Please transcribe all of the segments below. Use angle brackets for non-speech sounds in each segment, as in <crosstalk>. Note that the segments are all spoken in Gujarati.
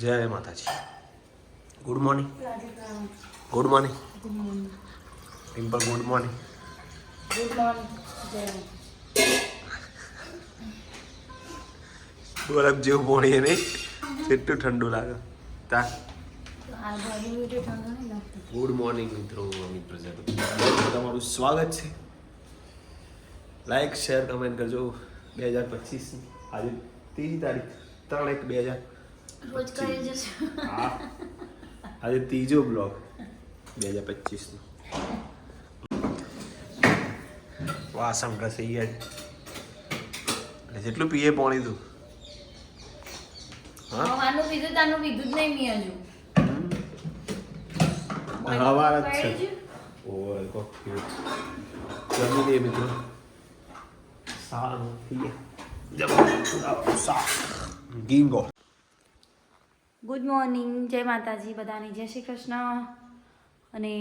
જય માતાજી. Good morning good morning pimple good morning good morning જય બરફ જેવું પોણી નહીં. કેટલું ઠંડુ લાગે. તા. ગુડ મોર્નિંગ મિત્રો અમિત પ્રજાપતિ. તમારું સ્વાગત છે. લાઈક શેર કમેન્ટ કરજો. બે હજાર પચીસ આજે ત્રીજી તારીખ. ત્રણ એક બે હજાર રોજ કરી જશે. હા. <laughs> આજે ત્રીજો બ્લોગ બે હજાર પચીસનો. વાસણ ઘસી ગયા. એટલે જેટલું પીએ પાણી તું હા? પીધું તાનું પીધું જ નહીં મેં હજુ. હવાર જ છે. ઓય કોફી જમી લઈએ મિત્રો. સારું પીએ. ગીંગો. ગુડ મોર્નિંગ જય માતાજી બધાને જય શ્રી કૃષ્ણ. અને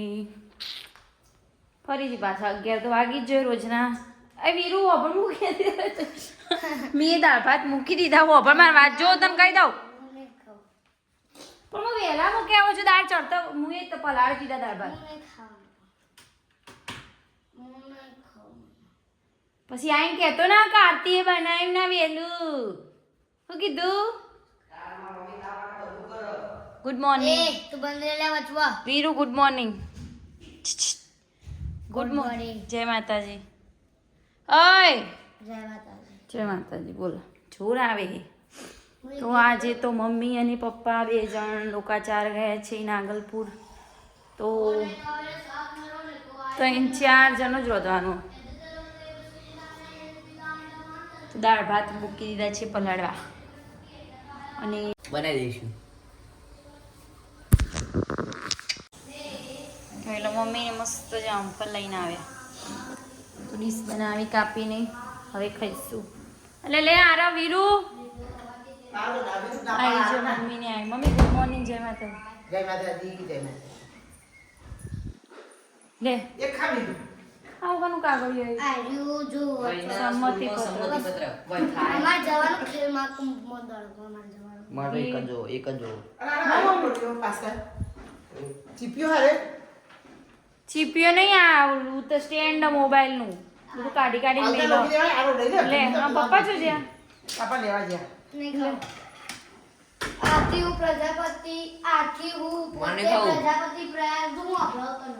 ફરીથી પાછા અગિયાર તો વાગી જ જોઈએ રોજના. એ વીરુ પણ મૂકી મેં દાળ ભાત મૂકી દીધા હોબળ માર વાત જો તમે કહી દઉં. પણ હું વહેલા મૂકી આવું છું દાળ ચડતો હું એ તો પલાળ દીધા દાળ ભાત. પછી આઈને કહેતો ના કાર્તિએ બનાવ્યું ના વહેલું શું કીધું? ગુડ મોર્નિંગ એ તું બંધ લે વચવા. Viru good morning good morning જય માતાજી ઓય જય માતાજી જય માતાજી બોલો. જોર આવે તો આજે તો મમ્મી અને પપ્પા બે જણ લોકાચાર ગયા છે નાગલપુર. તો ત્રણ ચાર જણો જ રોધવાનું. દાળ ભાત મૂકી દીધા છે પલાળવા. અને બનાવી દઈશું. એટલે મમ્મીને મસ્ત જામફળ લઈને આવ્યા. તો ડીશ બનાવી કાપીને હવે ખાઈશું. એટલે લે આરા વીરુ. આવી જો મમ્મીને આવી. મમ્મી ગુડ મોર્નિંગ જય માતા જય માતાજી જય માતા લે. એક ખાવી આવું કાનું કાગળ આર્યું જો સંમતિ પત્ર. અમારે જવાનું ખેલમાં કુંભમાં દળમાં જવાનું. મારે એક જ જો એક જ જો ચીપ્યો હારે. ચીપ્યો નહીં આ તો સ્ટેન્ડ મોબાઈલનું. બધું કાઢી કાઢી લઈ લો. હા પપ્પા જો જ્યાં. પપ્પા લેવા જ્યાં. આથી હું પ્રજાપતિ આથી હું પોતે પ્રજાપતિ પ્રયાગ. જો હું અભળાવતો ન.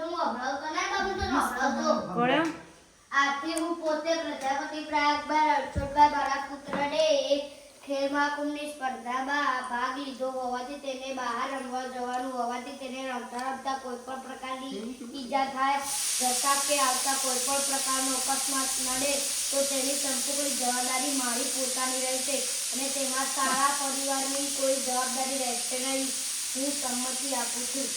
હું અભળાવતો ના બાબુ તો અભળાવતો ગોળ્યો આથી હું પોતે પ્રજાપતિ પ્રયાગ બાર અડસોટભાઈ મારા પુત્રને એક ખેલ મહાકુંભની સ્પર્ધામાં ભાગ લીધો હોવાથી તેને બહાર રમવા જવાનું હોવાથી તેને રમતા રમતા કોઈ પણ પ્રકારની ઈજા થાય જતા કે આવતા કોઈ પણ પ્રકારનો અકસ્માત નડે તો તેની સંપૂર્ણ જવાબદારી મારી પોતાની રહેશે અને તેમાં સારા પરિવારની કોઈ જવાબદારી રહેશે નહીં. હું સંમતિ આપું છું.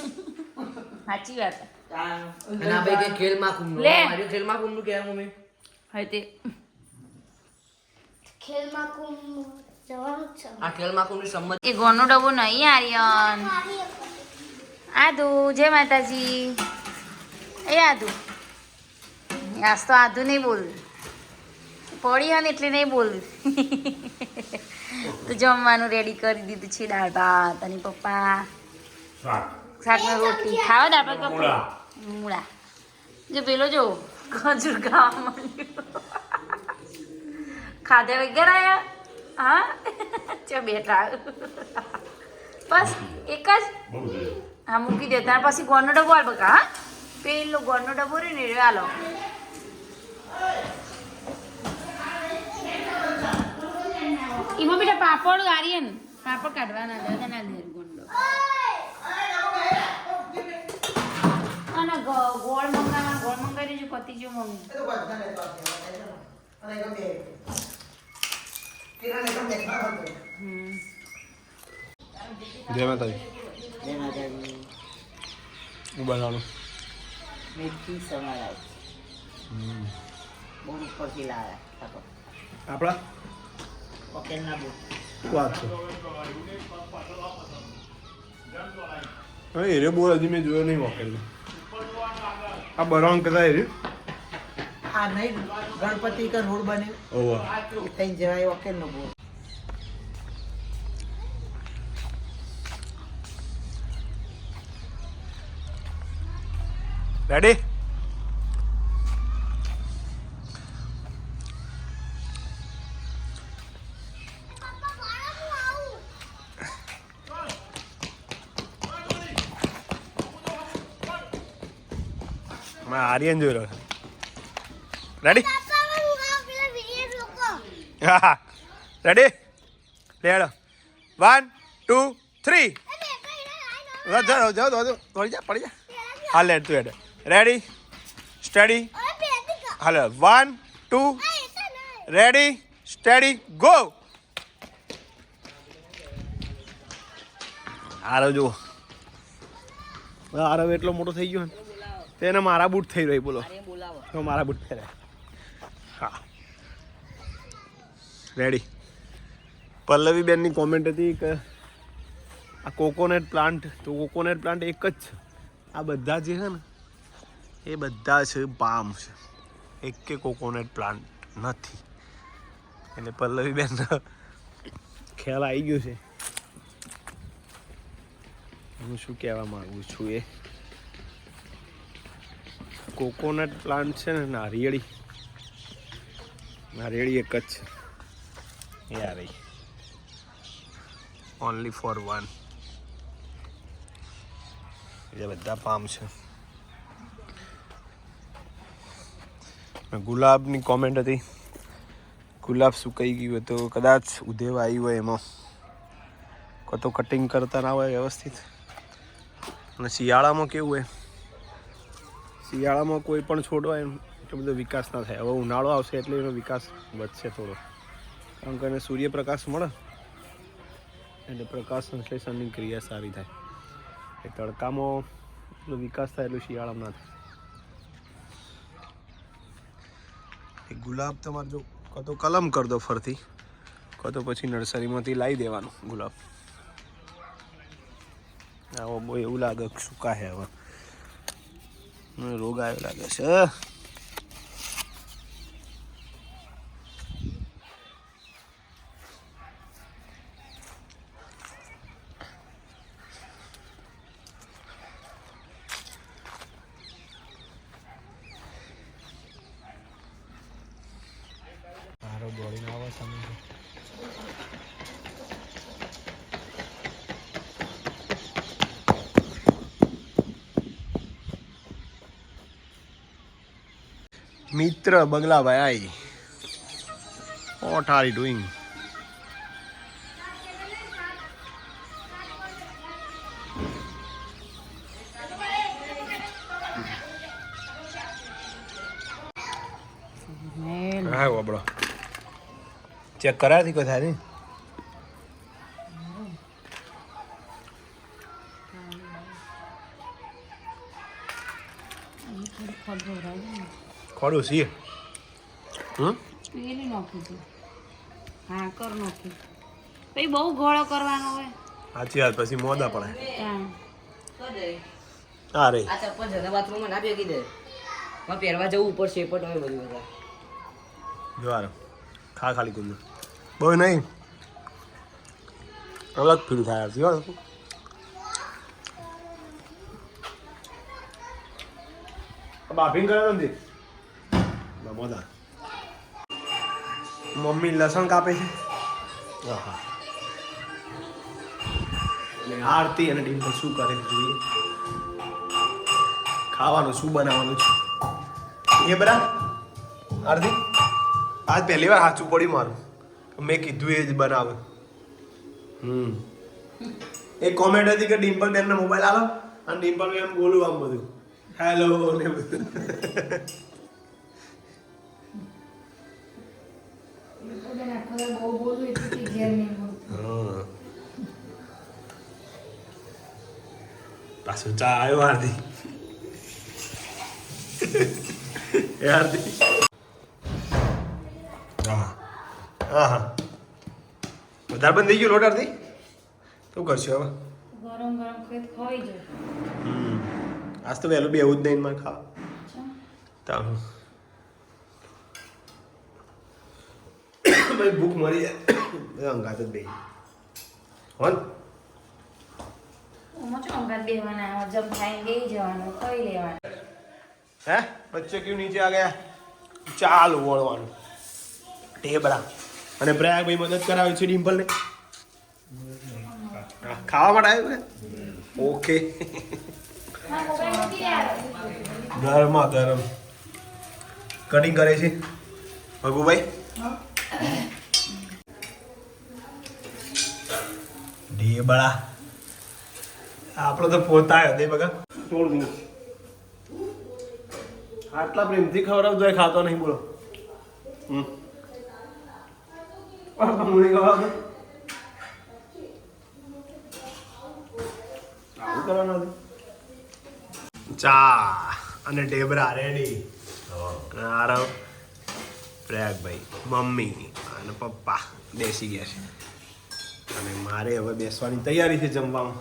<laughs> સાચી વાત. ના ભાઈ કે ખેલ મહાકુંભ લે. મારી ખેલમાં કુંભનું કહેવાય મમ્મી? હા તે ખેલ મહાકુંભ જવાનું છે આ ખેલમાં કુંભની સંમત એ ગોનો ડબ્બો નહીં આર્યન આદુ જય માતાજી એ આદુ આજ તો આદુ નહીં બોલ પડી હન એટલે નહીં બોલ તો જમવાનું રેડી કરી દીધું છે દાળ ભાત અને પપ્પા। શાકની રોટી ખાવા દાળ ભાત મૂળા. જો પેલો જો ખજૂર ખાવા માંડ્યો. ખાધે વગેરે આયા હા? ચો બેઠા બસ એક જ? હા મૂકી દે. ત્યાર પછી ગોળનો ડબ્બો આલ બકા હા? પેલો ગોળનો ડબ્બો રે ને આલો. એમાં બેટા પાપડ ગારીએ ને. પાપડ કાઢવાના દે ના દે ગોંડો અને ગોળ મંગાવા ગોળ મંગાવી દેજો પતી જો મમ્મી જય માતાજી જય માતાજી હું બનાવું બહુ ઉપરથી લાવ્યા આપણા ઓકેલ ના બહુ વાત છે હવે બોલ હજી મેં જોયો નહીં વોકેલ આ બરાવણ કદાચ એરે આ નહીં ગણપતિ કા રોડ બન્યો થઈ જવાય ઓકે નો બોલ. રેડી આર્યન જોઈ રહ્યો રેડી હા રેડી લેડો વન ટુ થ્રી જાઓ જાઓ જાઓ પડી જા પડી જા હા લેડ તું હેડ. રેડી સ્ટડી હાલો one two ready steady go Aarav જુઓ. આરવ એટલો મોટો થઈ ગયો ને તેને મારા બૂટ થઈ રહ્યો બોલો. તો મારા બૂટ પહેરે હા. રેડી પલ્લવી બેનની કોમેન્ટ હતી કે આ કોકોનટ પ્લાન્ટ તો કોકોનટ પ્લાન્ટ એક જ છે. આ બધા જે છે ને, એ બધા છે પામ છે. એક કે કોકોનટ પ્લાન્ટ નથી. એટલે પલ્લવી બેન ખ્યાલ આવી ગયો છે. હું શું કહેવા માંગુ છું એ? કોકોનટ પ્લાન્ટ છે ને નારિયેળી. નારિયેળી એક જ છે. આ રહી. ઓનલી ફોર વન એ બધા પામ છે. ગુલાબની કોમેન્ટ હતી. ગુલાબ સુકાઈ ગયું તો કદાચ ઉધેવ આવ્યું હોય એમાં. કો તો કટિંગ કરતા ના હોય વ્યવસ્થિત. અને શિયાળામાં કેવું હોય? શિયાળામાં કોઈ પણ છોડવા હોય એટલો બધો વિકાસ ના થાય. હવે ઉનાળો આવશે એટલે એનો વિકાસ વધશે થોડો. કારણ કે એને સૂર્યપ્રકાશ મળે એટલે પ્રકાશ સંશ્લેષણની ક્રિયા સારી થાય. એ તડકામાં એટલો વિકાસ થાય એટલું શિયાળામાં ના થાય. એ ગુલાબ તમારે જો કાં કલમ કર દો ફરતી, કાં પછી નર્સરીમાંથી લાવી દેવાનું ગુલાબ. આવો બહુ એવું લાગે સુકા હે હવે રોગ આવ્યો લાગે છે મારો દોડીને આવે સામે મિત્ર બગલાભાઈ. I what are you doing હા વબડો ચેક કરાતી કોઈ થાય નહીં? ખોડું છીએ હમ પેલી નાખી દે હા કર નાખી પછી બહુ ઘોળો કરવાનો હોય. સાચી વાત પછી મોદા પડે. હા. રે આ ચપ્પલ જરા બાથરૂમમાં ના ભેગી દે. માં પહેરવા જવું ઉપર પણ હોય બધું બધા જવાર. ખા ખાલી કુંદ બહુ નહીં. અલગ ફીલ થાય જીવા બાફિંગ કરે નથી મોદા મમ્મી લસણ કાપે છે. અને આરતી અને ડિમ્પલ શું કરે જોઈએ ખાવાનું શું બનાવવાનું છે એ બરા આરતી આજ પહેલી વાર સાચું પડ્યું મારું મેં કીધું એ જ બનાવે હમ એક કોમેન્ટ હતી કે ડિમ્પલ બેનનો મોબાઈલ આલો અને ડિમ્પલ બેન બોલું આમ બધું હેલો ને બધું હા. પાછું ચા આવ્યો હાર્દિક. એ આરતી હા. હા વધારે બંધ થઈ ગયું લોટ હાર્દિક? શું કરશું હવે? ગરમ ગરમ ખેત ખવાઈ જાય હમ. આજ તો વહેલું બી એવું જ નહીં મારે ખાવા. તો ભાઈ ભૂખ મરી જાય. <coughs> અંગાત જ બે હોન? હે બચ્ચે ક્યુ નીચે આ ગયા? ચાલ વળવાનું. ટેબડા અને પ્રયાગભાઈ મદદ કરાવે છે ડિમ્પલને. ખાવા માટે આવ્યું ને? ઓકે. ગરમા ગરમ. કટિંગ કરે છે. ભગુભાઈ? ઢેબળા આપણો તો પોતા દે બગા. છોડ દઉં આટલા પ્રેમથી ખવડાવતો હોય ખાતો નહીં બોલો. હમ. ચા અને ઢેબરા રેડી આરવ પ્રયાગભાઈ મમ્મી અને પપ્પા બેસી ગયા છે. અને મારે હવે બેસવાની તૈયારી છે જમવામાં.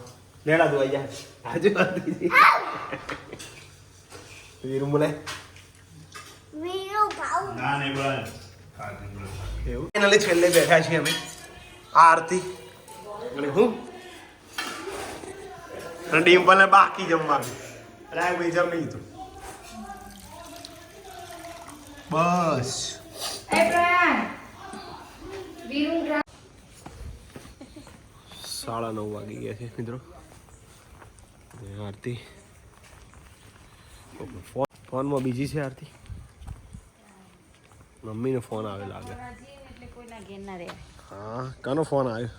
લેડા દો જાય આજુ વીરું બોલે. ફાઇનલી છેલ્લે બેઠા છીએ અમે. આરતી. અને હું? અને ડિમ્પલને બાકી જમવાનું. રાય ભાઈ જમી લીધું. બસ. સાડા નવ વાગી ગયા છે, મિત્રો. આરતી. ફોન ફોનમાં બીજી છે આરતી? મમ્મીનો ફોન આવે લાગે હા, કાનો ફોન આવ્યો?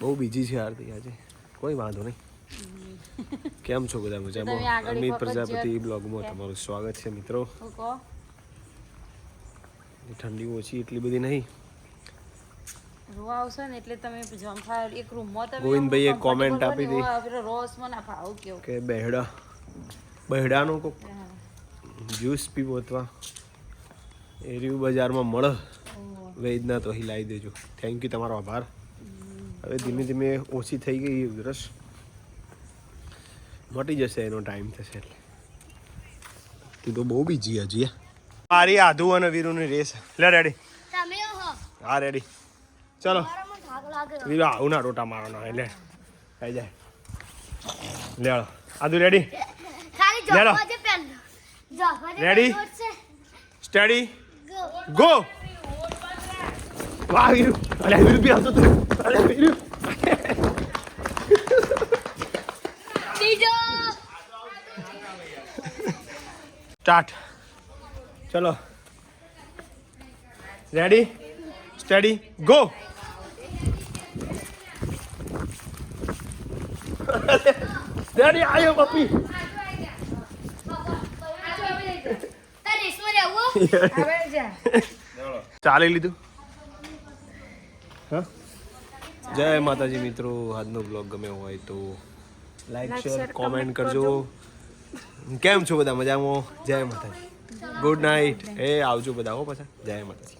બહુ બીજી છે આરતી આજે. કોઈ વાંધો નહીં. કેમ છો બધા મજામાં? અમિત પ્રજાપતિ બ્લોગમાં તમારું સ્વાગત છે મિત્રો. ઠંડી ઓછી એટલી બધી નહીં. રોવા આવશે ને એટલે તમે જમફા એક રૂમમાં તમે ગોવિંદભાઈએ આમ આપી હતી. હોય, રોસ મને ભાવ કેવું? કે બહેડા. બહેડાનું કોક જ્યુસ પીવો અથવા એ રહ્યું બજારમાં મળે. વૈદના તો અહીં લાવી દેજો. થેન્ક યુ તમારો આભાર. હવે ધીમે ધીમે ઓછી થઈ ગઈ ઉધરસ. મટી જશે એનો ટાઈમ થશે એટલે. તું તો બહુ બીજી હજી મારી આધુ અને વીરુની રેસ લે રેડી તમે હા. રેડી ચલો. મારામાં થાક લાગે. વીરુ આવું ના રોટા મારવાનો એટલે થઈ જાય લે હાલો. આધુ રેડી લેડો રેડી સ્ટડી ગો ગો વાહ વીરુ. અલે વીરુ બી આવતો તું. અલે વીરુ બીજો સ્ટાર્ટ. ચલો. રેડી સ્ટડી ગો રેડી આયો પપ્પી. ચાલી લીધું. હા? જય માતાજી મિત્રો આજનો બ્લોગ ગમે હોય તો લાઈક શેર કોમેન્ટ કરજો. કેમ છો બધા મજામાં? જય માતાજી. ગુડ નાઇટ એ આવજો બધા હો પાછા. જય માતાજી.